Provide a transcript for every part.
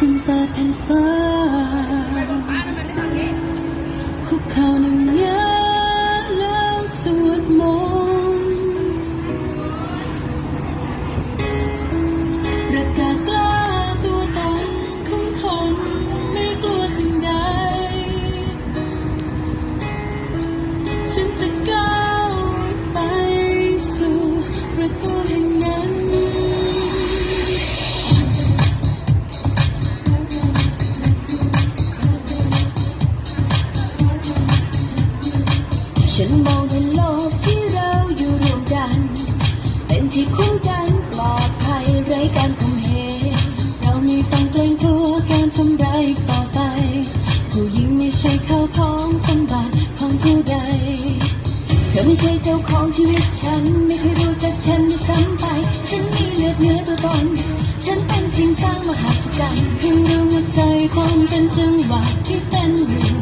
nothing but in fun. ฉันมองเห็นโลกที่เราอยู่รวมกัน เป็นที่คู่กันปลอดภัยไร้การคุมเหงเรามีต้องเกรงกลัวการทำรายต่อไป ผู้หญิงไม่ใช่เข้าของสมบัติของผู้ใด เธอไม่ใช่เจ้าของชีวิตฉัน ไม่เคยรู้จักฉันด้วยซ้ำไป ฉันมีเลือดเนื้อตัวตน ฉันเป็นสิ่งสร้างมหัศจรรย์เพียงรู้ว่ใจความเป็นจังหวะที่เป็นเรื่อง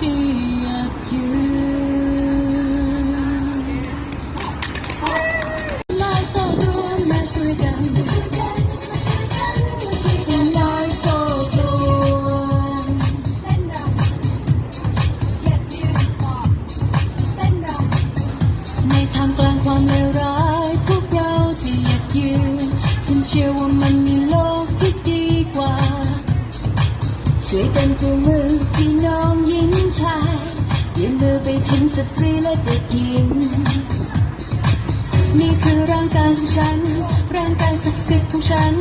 听 ช่วยเป็นจูมือพี่น้องหญิงชายเยืนมือไปถึงสตรีและเด็กหญิง นี่คือร่างกายของฉัน ร่างกายศักดิ์สิทธิ์ของฉัน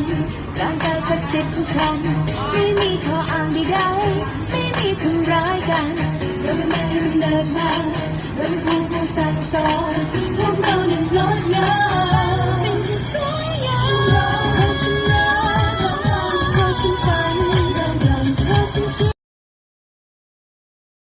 นร่างกายศักดิ์สิทธิ์ของฉัน ไม่มีข้ออ้างใดๆไม่มีทำร้ายกัน เราเป็นแม่ที่เดินมาเราเป็นผู้ผู้สั่งสอนพวกเราหนึ่งล้นเลย